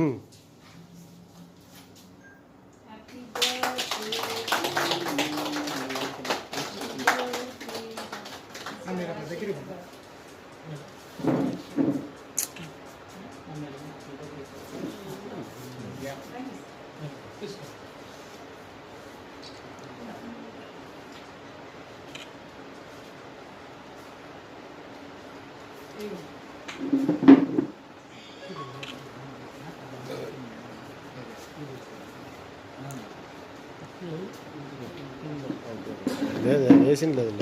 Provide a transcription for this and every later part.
Hmm Thank you. లేదు వేసింది లేదు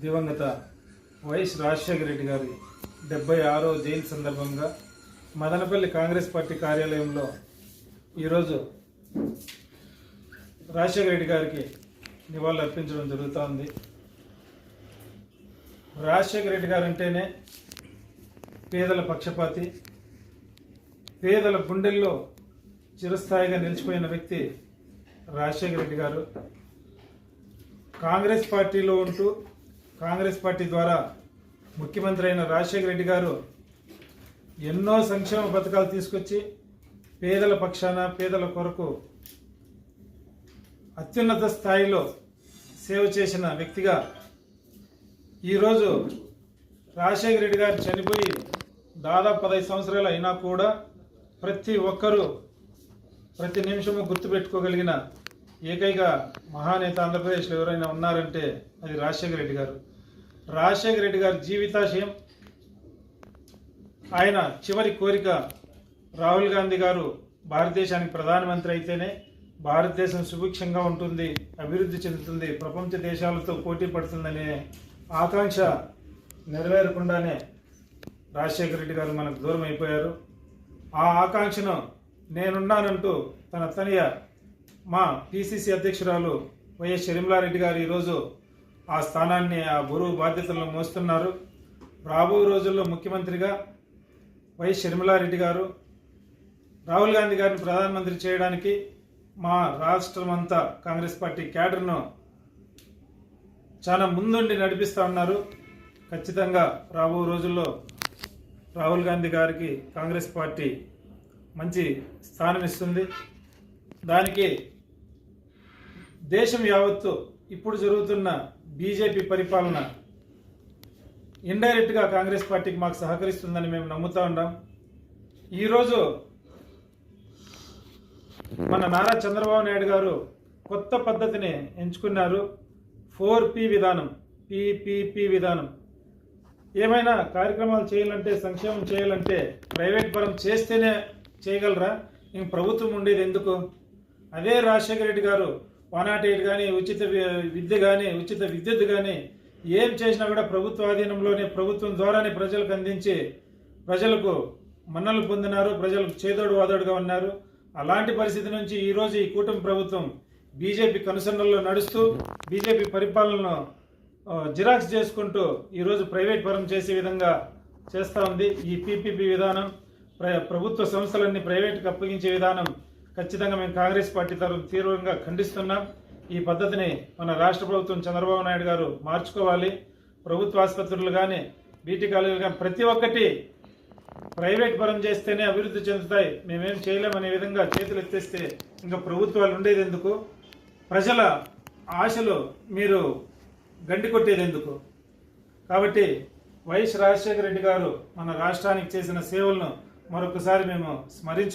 దివంగత వైఎస్ రాజశేఖర రెడ్డి గారి డెబ్బై ఆరో జైలు సందర్భంగా మదనపల్లి కాంగ్రెస్ పార్టీ కార్యాలయంలో ఈరోజు రాజశేఖర రెడ్డి గారికి నివాళులు అర్పించడం జరుగుతోంది. రాజశేఖర రెడ్డి గారు అంటేనే పేదల పక్షపాతి పేదల గుండెల్లో చిరస్థాయిగా నిలిచిపోయిన వ్యక్తి రాజశేఖర రెడ్డి గారు. కాంగ్రెస్ పార్టీలో ఉంటూ కాంగ్రెస్ పార్టీ ద్వారా ముఖ్యమంత్రి అయిన రాజశేఖర రెడ్డి గారు ఎన్నో సంక్షేమ పథకాలు తీసుకొచ్చి పేదల పక్షాన పేదల కొరకు అత్యున్నత స్థాయిలో సేవ చేసిన వ్యక్తిగా ఈరోజు రాజశేఖర రెడ్డి గారు చనిపోయి దాదాపు పదహైదు సంవత్సరాలు అయినా కూడా ప్రతి ఒక్కరూ ప్రతి నిమిషము గుర్తుపెట్టుకోగలిగిన ఏకైక మహానేత ఆంధ్రప్రదేశ్లో ఎవరైనా ఉన్నారంటే అది రాజశేఖర రెడ్డి గారు. రాజశేఖర రెడ్డి గారి జీవితాశయం ఆయన చివరి కోరిక రాహుల్ గాంధీ గారు భారతదేశానికి ప్రధానమంత్రి అయితేనే భారతదేశం సుభిక్షంగా ఉంటుంది అభివృద్ధి చెందుతుంది ప్రపంచ దేశాలతో పోటీ పడుతుందనే ఆకాంక్ష నెరవేరకుండానే రాజశేఖర రెడ్డి గారు మనకు దూరం అయిపోయారు. ఆ ఆకాంక్షను నేనున్నానంటూ తన తనయ మా పిసిసి అధ్యక్షురాలు వైఎస్ షర్మిలారెడ్డి గారు ఈరోజు ఆ స్థానాన్ని ఆ గురువు బాధ్యతలను మోస్తున్నారు. రాబో రోజుల్లో ముఖ్యమంత్రిగా వైఎస్ షర్మిలారెడ్డి గారు రాహుల్ గాంధీ గారిని ప్రధానమంత్రి చేయడానికి మా రాష్ట్రం అంతా కాంగ్రెస్ పార్టీ క్యాడర్ను చాలా ముందుండి నడిపిస్తూ ఉన్నారు. ఖచ్చితంగా రాబో రోజుల్లో రాహుల్ గాంధీ గారికి కాంగ్రెస్ పార్టీ మంచి స్థానం ఇస్తుంది. దానికి దేశం యావత్తు ఇప్పుడు జరుగుతున్న బీజేపీ పరిపాలన ఇండైరెక్ట్గా కాంగ్రెస్ పార్టీకి మాకు సహకరిస్తుందని మేము నమ్ముతా ఉన్నాం. ఈరోజు మన నారా చంద్రబాబు నాయుడు గారు కొత్త పద్ధతిని ఎంచుకున్నారు. ఫోర్ పి విధానం పిపిపి విధానం. ఏమైనా కార్యక్రమాలు చేయాలంటే సంక్షేమం చేయాలంటే ప్రైవేట్ పరం చేస్తేనే చేయగలరా? ఇంక ప్రభుత్వం ఉండేది ఎందుకు? అదే రాజశేఖర రెడ్డి గారు వన్ నాట్ ఎయిట్ కానీ ఉచిత విద్య కానీ ఉచిత విద్యుత్ కానీ ఏం చేసినా కూడా ప్రభుత్వ ఆధీనంలోనే ప్రభుత్వం ద్వారానే ప్రజలకు అందించి ప్రజలకు మన్నలు పొందినారు ప్రజలకు చేదోడు వాదోడుగా ఉన్నారు. అలాంటి పరిస్థితి నుంచి ఈరోజు ఈ కూటమి ప్రభుత్వం బీజేపీ కనుసన్నల్లో నడుస్తూ బీజేపీ పరిపాలనను జిరాక్స్ చేసుకుంటూ ఈరోజు ప్రైవేట్ పరం చేసే విధంగా చేస్తూ ఉంది. ఈ పీపీపీ విధానం ప్ర- ప్రభుత్వ సంస్థలన్నీ ప్రైవేట్కి అప్పగించే విధానం ఖచ్చితంగా మేము కాంగ్రెస్ పార్టీ తరఫు తీవ్రంగా ఖండిస్తున్నాం. ఈ పద్ధతిని మన రాష్ట్ర ప్రభుత్వం చంద్రబాబు నాయుడు గారు మార్చుకోవాలి. ప్రభుత్వ ఆసుపత్రులు కానీ బీటీ కాలేజీలు కానీ ప్రతి ఒక్కటి ప్రైవేట్ పరం చేస్తేనే అభివృద్ధి చెందుతాయి. మేమేం చేయలేమనే విధంగా చేతులు ఎత్తేస్తే ఇంకా ప్రభుత్వాలు ఉండేది ఎందుకు? ప్రజల ఆశలు మీరు గండి కొట్టేది ఎందుకు? కాబట్టి వైఎస్ రాజశేఖర రెడ్డి గారు మన రాష్ట్రానికి చేసిన సేవలను మరొకసారి మేము స్మరించు